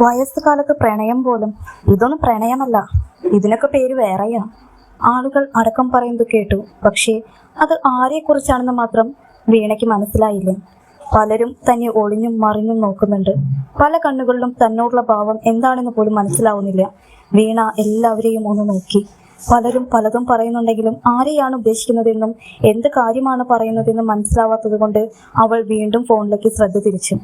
വയസ്സുകാലത്ത് പ്രണയം പോലും ഇതൊന്നും പ്രണയമല്ല. ഇതിനൊക്കെ പേര് വേറെയാ. ആളുകൾ അടക്കം പറയുന്നത് കേട്ടു. പക്ഷേ അത് ആരെക്കുറിച്ചാണെന്ന് മാത്രം വീണയ്ക്ക് മനസ്സിലായില്ല. പലരും തന്നെ ഒളിഞ്ഞും മറിഞ്ഞും നോക്കുന്നുണ്ട്. പല കണ്ണുകളിലും തന്നോടുള്ള ഭാവം എന്താണെന്ന് പോലും മനസ്സിലാവുന്നില്ല. വീണ എല്ലാവരെയും ഒന്ന് നോക്കി. പലരും പലതും പറയുന്നുണ്ടെങ്കിലും ആരെയാണ് ഉദ്ദേശിക്കുന്നതെന്നും എന്ത് കാര്യമാണ് പറയുന്നതെന്നും മനസ്സിലാവാത്തത് കൊണ്ട് അവൾ വീണ്ടും ഫോണിലേക്ക് ശ്രദ്ധ തിരിച്ചു.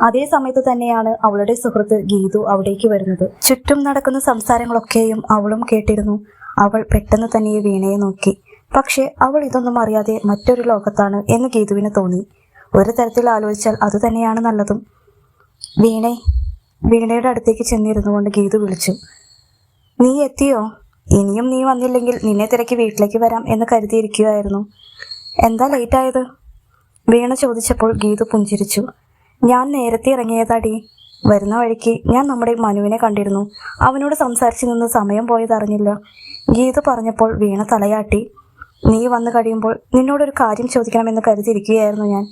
അതേ സമയത്ത് തന്നെയാണ് അവളുടെ സുഹൃത്ത് ഗീതു അവിടേക്ക് വരുന്നത്. ചുറ്റും നടക്കുന്ന സംസാരങ്ങളൊക്കെയും അവളും കേട്ടിരുന്നു. അവൾ പെട്ടെന്ന് തന്നെ വീണയെ നോക്കി. പക്ഷേ അവൾ ഇതൊന്നും അറിയാതെ മറ്റൊരു ലോകത്താണ് എന്ന് ഗീതുവിന് തോന്നി. ഒരു തരത്തിൽ ആലോചിച്ചാൽ അത് തന്നെയാണ് നല്ലതും. വീണേ വീണയുടെ അടുത്തേക്ക് ചെന്നിരുന്നു കൊണ്ട് ഗീതു വിളിച്ചു. നീ എത്തിയോ? ഇനിയും നീ വന്നില്ലെങ്കിൽ നിന്നെ തിരക്കി വീട്ടിലേക്ക് വരാം എന്ന് കരുതിയിരിക്കുകയായിരുന്നു. എന്താ ലേറ്റായത്? വീണ ചോദിച്ചപ്പോൾ ഗീതു പുഞ്ചിരിച്ചു. ഞാൻ നേരത്തെ ഇറങ്ങിയതാടി. വരുന്ന വഴിക്ക് ഞാൻ നമ്മുടെ മനുവിനെ കണ്ടിരുന്നു. അവനോട് സംസാരിച്ചു നിന്ന് സമയം പോയതറിഞ്ഞില്ല ഗീതു പറഞ്ഞപ്പോൾ വീണ തലയാട്ടി. നീ വന്നു കഴിയുമ്പോൾ നിന്നോടൊരു കാര്യം ചോദിക്കണമെന്ന് കരുതിയിരിക്കുകയായിരുന്നു ഞാൻ.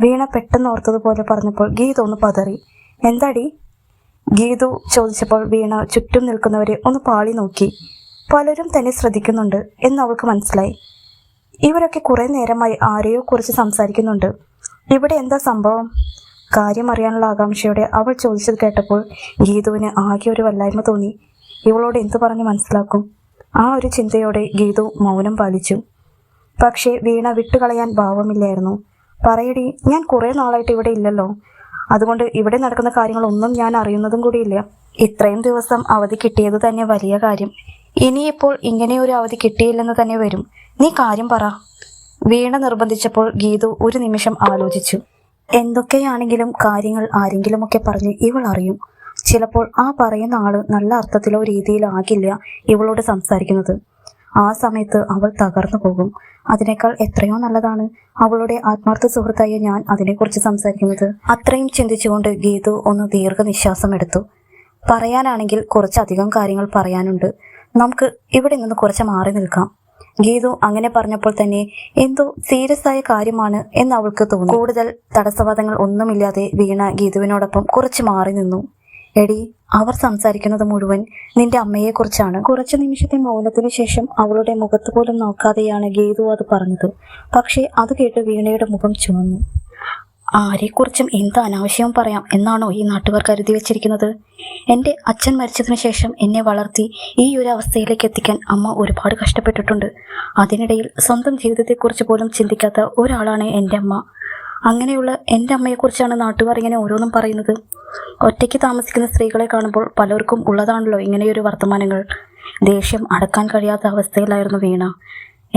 വീണ പെട്ടെന്ന് ഓർത്തതുപോലെ പറഞ്ഞപ്പോൾ ഗീത ഒന്ന് പതറി. എന്താടി? ഗീതു ചോദിച്ചപ്പോൾ വീണ ചുറ്റും നിൽക്കുന്നവരെ ഒന്ന് പാളി നോക്കി. പലരും തന്നെ ശ്രദ്ധിക്കുന്നുണ്ട് എന്ന് അവൾക്ക് മനസ്സിലായി. ഇവരൊക്കെ കുറേ നേരമായി ആരെയോ കുറിച്ച് സംസാരിക്കുന്നുണ്ട്. ഇവിടെ എന്താ സംഭവം? കാര്യം അറിയാനുള്ള ആകാംക്ഷയോടെ അവൾ ചോദിച്ചത് കേട്ടപ്പോൾ ഗീതുവിന് ആകെ ഒരു വല്ലായ്മ തോന്നി. ഇവളോട് എന്തു പറഞ്ഞ് മനസ്സിലാക്കും? ആ ഒരു ചിന്തയോടെ ഗീതു മൗനം പാലിച്ചു. പക്ഷേ വീണ വിട്ടുകളയാൻ ഭാവമില്ലായിരുന്നു. പറയടി ഞാൻ കുറേ നാളായിട്ട് ഇവിടെ ഇല്ലല്ലോ. അതുകൊണ്ട് ഇവിടെ നടക്കുന്ന കാര്യങ്ങളൊന്നും ഞാൻ അറിയുന്നതും കൂടിയില്ല ഇത്രയും ദിവസം അവധി കിട്ടിയത് തന്നെ വലിയ കാര്യം. ഇനിയിപ്പോൾ ഇങ്ങനെ ഒരു അവധി കിട്ടിയില്ലെന്ന് തന്നെ വരും. നീ കാര്യം പറ. വീണ നിർബന്ധിച്ചപ്പോൾ ഗീതു ഒരു നിമിഷം ആലോചിച്ചു. എന്തൊക്കെയാണെങ്കിലും കാര്യങ്ങൾ ആരെങ്കിലുമൊക്കെ പറഞ്ഞ് ഇവൾ അറിയും. ചിലപ്പോൾ ആ പറയുന്ന ആൾ നല്ല അർത്ഥത്തിലോ രീതിയിലോ ആകില്ല ഇവളോട് സംസാരിക്കുന്നത്. ആ സമയത്ത് അവൾ തകർന്നു പോകും. അതിനേക്കാൾ എത്രയോ നല്ലതാണ് അവളുടെ ആത്മാർത്ഥ സുഹൃത്തായ ഞാൻ അതിനെക്കുറിച്ച് സംസാരിക്കുന്നത്. അത്രയും ചിന്തിച്ചുകൊണ്ട് ഗീതു ഒന്ന് ദീർഘനിശ്വാസം എടുത്തു. പറയാനാണെങ്കിൽ കുറച്ചധികം കാര്യങ്ങൾ പറയാനുണ്ട്. നമുക്ക് ഇവിടെ നിന്ന് കുറച്ച് മാറി നിൽക്കാം. ഗീതു അങ്ങനെ പറഞ്ഞപ്പോൾ തന്നെ എന്തോ സീരിയസ് ആയ കാര്യമാണ് എന്ന് അവൾക്ക് തോന്നി. കൂടുതൽ തടസ്സവാദങ്ങൾ ഒന്നുമില്ലാതെ വീണ ഗീതുവിനോടൊപ്പം കുറച്ച് മാറി നിന്നു. എടി അവർ സംസാരിക്കുന്നത് മുഴുവൻ നിന്റെ അമ്മയെക്കുറിച്ചാണ്. കുറച്ചു നിമിഷത്തെ മൗനത്തിനു ശേഷം അവളുടെ മുഖത്ത് പോലും നോക്കാതെയാണ് ഗീതു അത് പറഞ്ഞത്. പക്ഷേ അത് കേട്ട് വീണയുടെ മുഖം ചുവന്നു ആരെക്കുറിച്ചും എന്ത് അനാവശ്യവും പറയാം എന്നാണോ ഈ നാട്ടുകാർ കരുതി വെച്ചിരിക്കുന്നത്? എന്റെ അച്ഛൻ മരിച്ചതിന് ശേഷം എന്നെ വളർത്തി ഈ ഒരു അവസ്ഥയിലേക്ക് എത്തിക്കാൻ അമ്മ ഒരുപാട് കഷ്ടപ്പെട്ടിട്ടുണ്ട്. അതിനിടയിൽ സ്വന്തം ജീവിതത്തെക്കുറിച്ച് പോലും ചിന്തിക്കാത്ത ഒരാളാണ് എന്റെ അമ്മ. അങ്ങനെയുള്ള എന്റെ അമ്മയെക്കുറിച്ചാണ് നാട്ടുകാർ ഇങ്ങനെ ഓരോന്നും പറയുന്നത്. ഒറ്റയ്ക്ക് താമസിക്കുന്ന സ്ത്രീകളെ കാണുമ്പോൾ പലർക്കും ഉള്ളതാണല്ലോ ഇങ്ങനെയൊരു വർത്തമാനങ്ങൾ. ദേഷ്യം അടക്കാൻ കഴിയാത്ത അവസ്ഥയിലായിരുന്നു വീണ.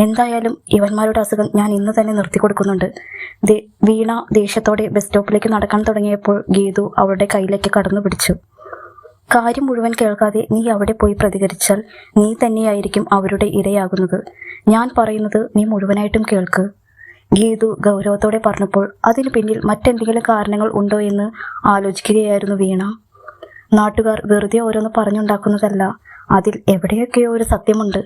എന്തായാലും ഇവന്മാരുടെ അസുഖം ഞാൻ ഇന്ന് തന്നെ നിർത്തി കൊടുക്കുന്നുണ്ട്. വീണ ദേഷ്യത്തോടെ ബസ് സ്റ്റോപ്പിലേക്ക് നടക്കാൻ തുടങ്ങിയപ്പോൾ ഗീതു അവളുടെ കയ്യിലേക്ക് കടന്നു പിടിച്ചു. കാര്യം മുഴുവൻ കേൾക്കാതെ നീ അവിടെ പോയി പ്രതികരിച്ചാൽ നീ തന്നെയായിരിക്കും അവരുടെ ഇരയാകുന്നത്. ഞാൻ പറയുന്നത് നീ മുഴുവനായിട്ടും കേൾക്ക്. ഗീതു ഗൗരവത്തോടെ പറഞ്ഞപ്പോൾ അതിന് പിന്നിൽ മറ്റെന്തെങ്കിലും കാരണങ്ങൾ ഉണ്ടോ എന്ന് ആലോചിക്കുകയായിരുന്നു വീണ. നാട്ടുകാർ വെറുതെ ഓരോന്ന് പറഞ്ഞുണ്ടാക്കുന്നതല്ല അതിൽ എവിടെയൊക്കെയോ ഒരു സത്യമുണ്ട്.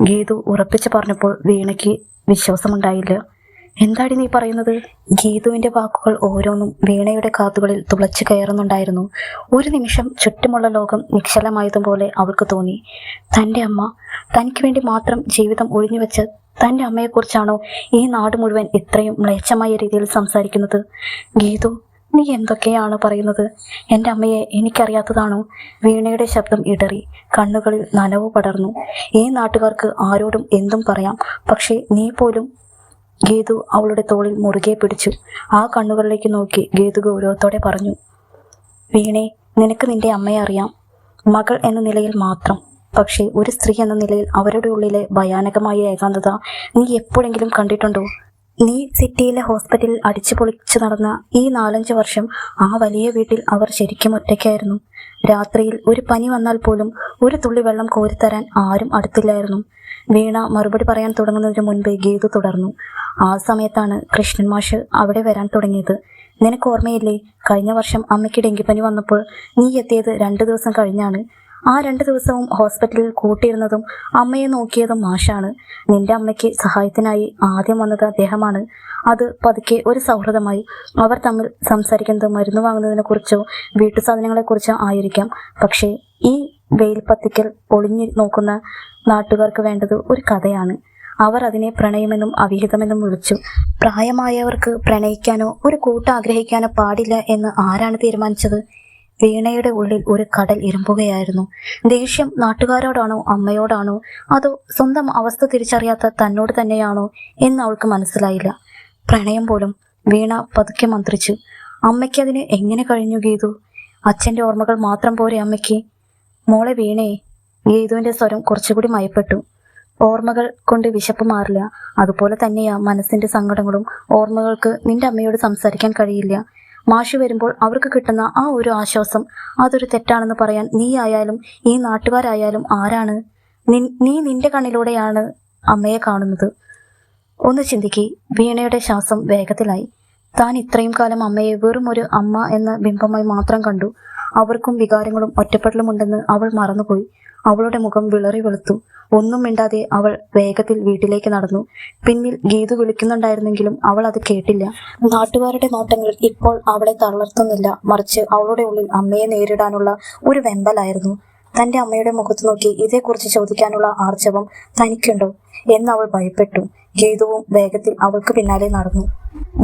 ഗീതു ഉറപ്പിച്ചു പറഞ്ഞപ്പോൾ വീണയ്ക്ക് വിശ്വാസമുണ്ടായില്ല. എന്താടി നീ പറയുന്നത്? ഗീതുവിന്റെ വാക്കുകൾ ഓരോന്നും വീണയുടെ കാതുകളിൽ തുളച്ചു കയറുന്നുണ്ടായിരുന്നു. ഒരു നിമിഷം ചുറ്റുമുള്ള ലോകം നിശ്ചലമായതുപോലെ അവൾക്ക് തോന്നി. തന്റെ അമ്മ തനിക്ക് വേണ്ടി മാത്രം ജീവിതം ഒഴിഞ്ഞുവെച്ച് തന്റെ അമ്മയെക്കുറിച്ചാണോ ഈ നാട് മുഴുവൻ ഇത്രയും മ്ലേച്ഛമായ രീതിയിൽ സംസാരിക്കുന്നത്? ഗീതു നീ എന്തൊക്കെയാണ് പറയുന്നത്? എന്റെ അമ്മയെ എനിക്കറിയാത്തതാണോ? വീണയുടെ ശബ്ദം ഇടറി. കണ്ണുകളിൽ നനവ് പടർന്നു. ഈ നാട്ടുകാർക്ക് ആരോടും എന്തും പറയാം. പക്ഷേ നീ പോലും ഗീതു അവളുടെ തോളിൽ മുറുകെ പിടിച്ചു. ആ കണ്ണുകളിലേക്ക് നോക്കി ഗീതു ഗൗരവത്തോടെ പറഞ്ഞു വീണെ നിനക്ക് നിന്റെ അമ്മയെ അറിയാം. മകൾ എന്ന നിലയിൽ മാത്രം. പക്ഷേ ഒരു സ്ത്രീ എന്ന നിലയിൽ അവരുടെ ഉള്ളിലെ ഭയാനകമായ ഏകാന്തത നീ എപ്പോഴെങ്കിലും കണ്ടിട്ടുണ്ടോ? നീ സിറ്റിയിലെ ഹോസ്പിറ്റലിൽ അടിച്ചു പൊളിച്ചു നടന്ന ഈ നാലഞ്ച് വർഷം ആ വലിയ വീട്ടിൽ അവർ ശരിക്കും ഒറ്റയ്ക്കായിരുന്നു. രാത്രിയിൽ ഒരു പനി വന്നാൽ പോലും ഒരു തുള്ളി വെള്ളം കോരിത്തരാൻ ആരും അടുത്തില്ലായിരുന്നു. വീണ മറുപടി പറയാൻ തുടങ്ങുന്നതിന് മുൻപേ ഗീതു തുടർന്നു. ആ സമയത്താണ് കൃഷ്ണൻ മാഷ് അവിടെ വരാൻ തുടങ്ങിയത്. നിനക്ക് ഓർമ്മയില്ലേ? കഴിഞ്ഞ വർഷം അമ്മയ്ക്ക് ഡെങ്കിപ്പനി വന്നപ്പോൾ നീ എത്തിയത് രണ്ടു ദിവസം കഴിഞ്ഞാണ്. ആ രണ്ട് ദിവസവും ഹോസ്പിറ്റലിൽ കൂട്ടിയിരുന്നതും അമ്മയെ നോക്കിയതും മാഷാണ്. നിന്റെ അമ്മയ്ക്ക് സഹായത്തിനായി ആദ്യം വന്നത് അദ്ദേഹമാണ്. അത് പതുക്കെ ഒരു സൗഹൃദമായി. അവർ തമ്മിൽ സംസാരിക്കുന്നത് മരുന്ന് വാങ്ങുന്നതിനെക്കുറിച്ചോ വീട്ടു സാധനങ്ങളെക്കുറിച്ചോ ആയിരിക്കാം. പക്ഷേ ഈ വെയിൽ പത്തിക്കൽ ഒളിഞ്ഞു നോക്കുന്ന നാട്ടുകാർക്ക് വേണ്ടത് ഒരു കഥയാണ്. അവർ അതിനെ പ്രണയമെന്നും അവിഹിതമെന്നും വിളിച്ചു. പ്രായമായവർക്ക് പ്രണയിക്കാനോ ഒരു കൂട്ടാഗ്രഹിക്കാനോ പാടില്ല എന്ന് ആരാണ് തീരുമാനിച്ചത്? വീണയുടെ ഉള്ളിൽ ഒരു കടൽ ഇരുമ്പുകയായിരുന്നു. ദേഷ്യം നാട്ടുകാരോടാണോ അമ്മയോടാണോ? അതോ സ്വന്തം അവസ്ഥ തിരിച്ചറിയാത്ത തന്നോട് തന്നെയാണോ എന്ന് അവൾക്ക് മനസ്സിലായില്ല. പ്രണയം പോലും വീണ പതുക്കെ മന്ത്രിച്ചു. അമ്മയ്ക്ക് അതിന് എങ്ങനെ കഴിഞ്ഞു ഗീതു? അച്ഛന്റെ ഓർമ്മകൾ മാത്രം പോരെ അമ്മയ്ക്ക്. മോളെ വീണേ ഗീതുവിന്റെ സ്വരം കുറച്ചുകൂടി മയപ്പെട്ടു. ഓർമ്മകൾ കൊണ്ട് വിശപ്പ് മാറില്ല. അതുപോലെ തന്നെയാ മനസ്സിന്റെ സങ്കടങ്ങളും ഓർമ്മകൾക്ക് നിന്റെ അമ്മയോട് സംസാരിക്കാൻ കഴിയില്ല. മാഷ് വരുമ്പോൾ അവർക്ക് കിട്ടുന്ന ആ ഒരു ആശ്വാസം അതൊരു തെറ്റാണെന്ന് പറയാൻ നീ ആയാലും ഈ നാട്ടുകാരായാലും ആരാണ്? നീ നിന്റെ കണ്ണിലൂടെയാണ് അമ്മയെ കാണുന്നത്. ഒന്ന് ചിന്തിക്കി വീണയുടെ ശ്വാസം വേഗത്തിലായി. താൻ ഇത്രയും കാലം അമ്മയെ വെറും ഒരു അമ്മ എന്ന ബിംബമായി മാത്രം കണ്ടു. അവർക്കും വികാരങ്ങളും ഒറ്റപ്പെടലും ഉണ്ടെന്ന് അവൾ മറന്നുപോയി. അവളുടെ മുഖം വിളറി വെളുത്തു. ഒന്നും മിണ്ടാതെ അവൾ വേഗത്തിൽ വീട്ടിലേക്ക് നടന്നു. പിന്നിൽ ഗീതു വിളിക്കുന്നുണ്ടായിരുന്നെങ്കിലും അവൾ അത് കേട്ടില്ല. നാട്ടുകാരുടെ നോട്ടങ്ങൾ ഇപ്പോൾ അവളെ തളർത്തുന്നില്ല. മറിച്ച് അവളുടെ ഉള്ളിൽ അമ്മയെ നേരിടാനുള്ള ഒരു വെമ്പലായിരുന്നു. തന്റെ അമ്മയുടെ മുഖത്ത് നോക്കി ഇതേക്കുറിച്ച് ചോദിക്കാനുള്ള ആർജവം തനിക്കുണ്ടോ എന്ന് അവൾ ഭയപ്പെട്ടു. ഗീതുവും വേഗത്തിൽ അവൾക്ക് പിന്നാലെ നടന്നു.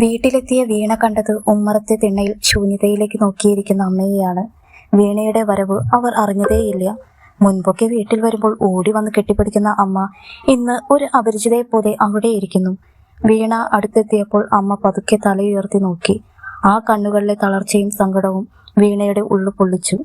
വീട്ടിലെത്തിയ വീണ കണ്ടത് ഉമ്മറത്തെ തിണ്ണയിൽ ശൂന്യതയിലേക്ക് നോക്കിയിരിക്കുന്ന അമ്മയെയാണ്. വീണയുടെ വരവ് അവർ അറിഞ്ഞതേയില്ല. മുൻപൊക്കെ വീട്ടിൽ വരുമ്പോൾ ഓടി വന്ന് കെട്ടിപ്പിടിക്കുന്ന അമ്മ ഇന്ന് ഒരു അപരിചിതയെ പോലെ അവിടെ ഇരിക്കുന്നു. വീണ അടുത്തെത്തിയപ്പോൾ അമ്മ പതുക്കെ തലയുയർത്തി നോക്കി. ആ കണ്ണുകളിലെ തളർച്ചയും സങ്കടവും വീണയുടെ ഉള്ളു പൊള്ളിച്ചു.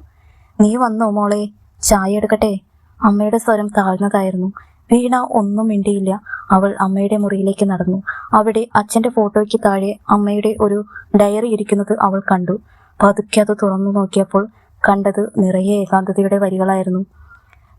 നീ വന്നോ മോളെ? ചായ എടുക്കട്ടെ? അമ്മയുടെ സ്വരം താഴ്ന്നതായിരുന്നു. വീണ ഒന്നും മിണ്ടിയില്ല. അവൾ അമ്മയുടെ മുറിയിലേക്ക് നടന്നു. അവിടെ അച്ഛന്റെ ഫോട്ടോയ്ക്ക് താഴെ അമ്മയുടെ ഒരു ഡയറി ഇരിക്കുന്നത് അവൾ കണ്ടു. പതുക്കെ അത് തുറന്നു നോക്കിയപ്പോൾ കണ്ടത് നിറയെ ഏകാന്തതയുടെ വരികളായിരുന്നു.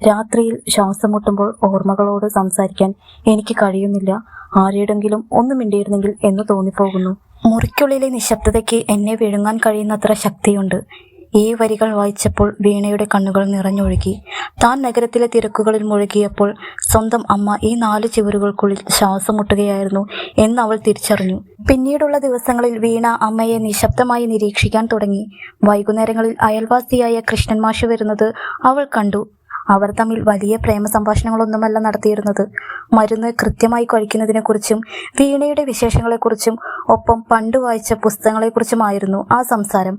രാത്രിയിൽ ശ്വാസം മുട്ടുമ്പോൾ ഓർമ്മകളോട് സംസാരിക്കാൻ എനിക്ക് കഴിയുന്നില്ല. ആരുടെങ്കിലും ഒന്ന് മിണ്ടിയിരുന്നെങ്കിൽ എന്ന് തോന്നിപ്പോകുന്നു. മുറിക്കുള്ളിലെ നിശബ്ദതയ്ക്ക് എന്നെ വിഴുങ്ങാൻ കഴിയുന്നത്ര ശക്തിയുണ്ട്. ഈ വരികൾ വായിച്ചപ്പോൾ വീണയുടെ കണ്ണുകൾ നിറഞ്ഞൊഴുകി. താൻ നഗരത്തിലെ തിരക്കുകളിൽ മുഴുകിയപ്പോൾ സ്വന്തം അമ്മ ഈ നാല് ചുവരുകൾക്കുള്ളിൽ ശ്വാസം മുട്ടുകയായിരുന്നു എന്ന് അവൾ തിരിച്ചറിഞ്ഞു. പിന്നീടുള്ള ദിവസങ്ങളിൽ വീണ അമ്മയെ നിശബ്ദമായി നിരീക്ഷിക്കാൻ തുടങ്ങി. വൈകുന്നേരങ്ങളിൽ അയൽവാസിയായ കൃഷ്ണൻ മാഷ് വരുന്നത് അവൾ കണ്ടു. അവർ തമ്മിൽ വലിയ പ്രേമ സംഭാഷണങ്ങളൊന്നുമല്ല നടത്തിയിരുന്നത്. മരുന്ന് കൃത്യമായി കഴിക്കുന്നതിനെക്കുറിച്ചും വീണയുടെ വിശേഷങ്ങളെക്കുറിച്ചും ഒപ്പം പണ്ട് വായിച്ച പുസ്തകങ്ങളെക്കുറിച്ചുമായിരുന്നു ആ സംസാരം.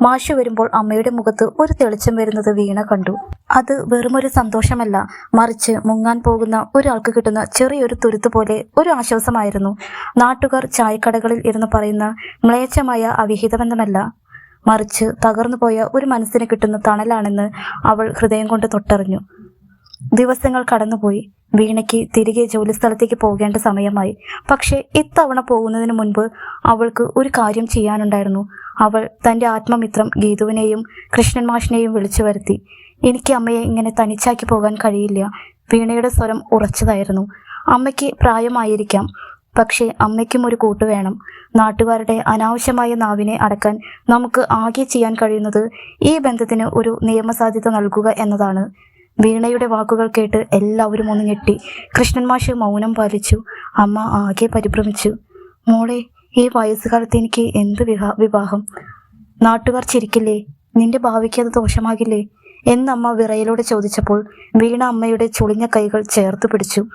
മാഷു വരുമ്പോൾ അമ്മയുടെ മുഖത്ത് ഒരു തെളിച്ചം വരുന്നത് വീണ കണ്ടു. അത് വെറുമൊരു സന്തോഷമല്ല. മറിച്ച് മുങ്ങാൻ പോകുന്ന ഒരാൾക്ക് കിട്ടുന്ന ചെറിയൊരു തുരുത്ത് പോലെ ഒരു ആശ്വാസമായിരുന്നു. നാട്ടുകാർ ചായക്കടകളിൽ ഇരുന്ന് പറയുന്ന മ്ലേച്ഛമായ അവിഹിതബന്ധമല്ല മറിച്ച് തകർന്നു പോയ ഒരു മനസ്സിന് കിട്ടുന്ന തണലാണെന്ന് അവൾ ഹൃദയം കൊണ്ട് തൊട്ടറിഞ്ഞു. ദിവസങ്ങൾ കടന്നുപോയി. വീണയ്ക്ക് തിരികെ ജോലിസ്ഥലത്തേക്ക് പോകേണ്ട സമയമായി. പക്ഷേ ഇത്തവണ പോകുന്നതിന് മുൻപ് അവൾക്ക് ഒരു കാര്യം ചെയ്യാനുണ്ടായിരുന്നു. അവൾ തന്റെ ആത്മമിത്രം ഗീതുവിനെയും കൃഷ്ണൻ മാഷിനെയും വിളിച്ചു വരുത്തി. എനിക്ക് അമ്മയെ ഇങ്ങനെ തനിച്ചാക്കി പോകാൻ കഴിയില്ല. വീണയുടെ സ്വരം ഉറച്ചതായിരുന്നു. അമ്മയ്ക്ക് പ്രായമായിരിക്കാം. പക്ഷേ അമ്മയ്ക്കും ഒരു കൂട്ട് വേണം. നാട്ടുകാരുടെ അനാവശ്യമായ നാവിനെ അടക്കാൻ നമുക്ക് ആകെ ചെയ്യാൻ കഴിയുന്നത് ഈ ബന്ധത്തിന് ഒരു നിയമസാധ്യത നൽകുക എന്നതാണ്. വീണയുടെ വാക്കുകൾ കേട്ട് എല്ലാവരും ഒന്ന് ഞെട്ടി. കൃഷ്ണൻ മാഷ് മൗനം പാലിച്ചു. അമ്മ ആകെ പരിഭ്രമിച്ചു. മോളെ ഈ വയസ്സുകാലത്ത് എനിക്ക് എന്ത് വിവാ വിവാഹം? നാട്ടുകാർ ചിരിക്കില്ലേ? നിന്റെ ഭാവിക്ക് അത് ദോഷമാകില്ലേ? എന്നമ്മ വിറയലോടെ ചോദിച്ചപ്പോൾ വീണ അമ്മയുടെ ചുളിഞ്ഞ കൈകൾ ചേർത്ത് പിടിച്ചു.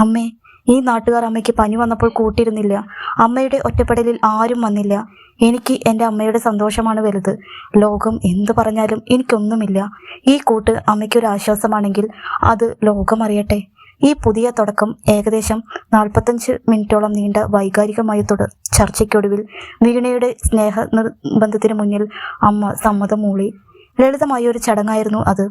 അമ്മേ ഈ നാട്ടുകാർ അമ്മയ്ക്ക് പനി വന്നപ്പോൾ കൂട്ടിരുന്നില്ല. അമ്മയുടെ ഒറ്റപ്പെടലിൽ ആരും വന്നില്ല. എനിക്ക് എന്റെ അമ്മയുടെ സന്തോഷമാണ് വലുത്. ലോകം എന്ത് പറഞ്ഞാലും എനിക്കൊന്നുമില്ല. ഈ കൂട്ട് അമ്മയ്ക്കൊരു ആശ്വാസമാണെങ്കിൽ അത് ലോകം അറിയട്ടെ. ഈ പുതിയ തുടക്കം ഏകദേശം നാൽപ്പത്തഞ്ച് മിനിറ്റോളം നീണ്ട വൈകാരികമായ തുടർ ചർച്ചയ്ക്കൊടുവിൽ വീണയുടെ സ്നേഹ നിർബന്ധത്തിന് മുന്നിൽ അമ്മ സമ്മതം മൂളി. ലളിതമായ ഒരു ചടങ്ങായിരുന്നു അത്.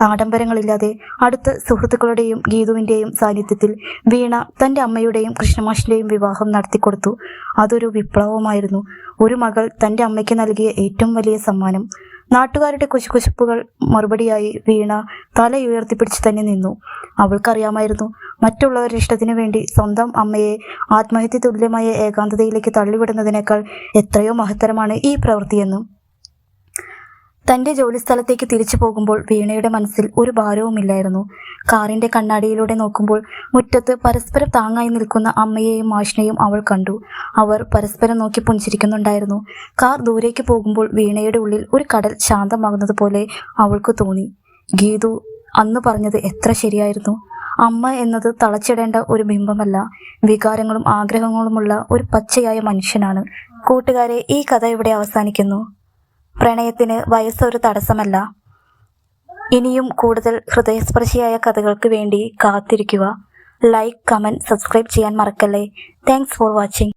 ആഡംബരങ്ങളില്ലാതെ അടുത്ത സുഹൃത്തുക്കളുടെയും ഗീതുവിന്റെയും സാന്നിധ്യത്തിൽ വീണ തന്റെ അമ്മയുടെയും കൃഷ്ണമാഷിന്റെയും വിവാഹം നടത്തിക്കൊടുത്തു. അതൊരു വിപ്ലവമായിരുന്നു. ഒരു മകൾ തന്റെ അമ്മയ്ക്ക് നൽകിയ ഏറ്റവും വലിയ സമ്മാനം. നാട്ടുകാരുടെ കുശുകുശുപ്പുകൾ മറുപടിയായി വീണ തല ഉയർത്തിപ്പിടിച്ച് തന്നെ നിന്നു. അവൾക്കറിയാമായിരുന്നു മറ്റുള്ളവരുടെ ഇഷ്ടത്തിനു വേണ്ടി സ്വന്തം അമ്മയെ ആത്മഹത്യ തുല്യമായ ഏകാന്തതയിലേക്ക് തള്ളിവിടുന്നതിനേക്കാൾ എത്രയോ മഹത്തരമാണ് ഈ പ്രവൃത്തിയെന്നും. തന്റെ ജോലിസ്ഥലത്തേക്ക് തിരിച്ചു പോകുമ്പോൾ വീണയുടെ മനസ്സിൽ ഒരു ഭാരവുമില്ലായിരുന്നു. കാറിന്റെ കണ്ണാടിയിലൂടെ നോക്കുമ്പോൾ മുറ്റത്ത് പരസ്പരം താങ്ങായി നിൽക്കുന്ന അമ്മയെയും മാഷിനെയും അവൾ കണ്ടു. അവർ പരസ്പരം നോക്കി പുഞ്ചിരിക്കുന്നുണ്ടായിരുന്നു. കാർ ദൂരേക്ക് പോകുമ്പോൾ വീണയുടെ ഉള്ളിൽ ഒരു കടൽ ശാന്തമാകുന്നതുപോലെ അവൾക്ക് തോന്നി. ഗീതു അന്ന് പറഞ്ഞത് എത്ര ശരിയായിരുന്നു? അമ്മ എന്നത് തളച്ചിടേണ്ട ഒരു ബിംബമല്ല. വികാരങ്ങളും ആഗ്രഹങ്ങളുമുള്ള ഒരു പച്ചയായ മനുഷ്യനാണ്. കൂട്ടുകാരെ ഈ കഥ ഇവിടെ അവസാനിക്കുന്നു. പ്രണയത്തിന് വയസ്സൊരു തടസ്സമല്ല. ഇനിയും കൂടുതൽ ഹൃദയസ്പർശിയായ കഥകൾക്ക് വേണ്ടി കാത്തിരിക്കുക. ലൈക്ക് കമന്റ് സബ്സ്ക്രൈബ് ചെയ്യാൻ മറക്കല്ലേ. Thanks for watching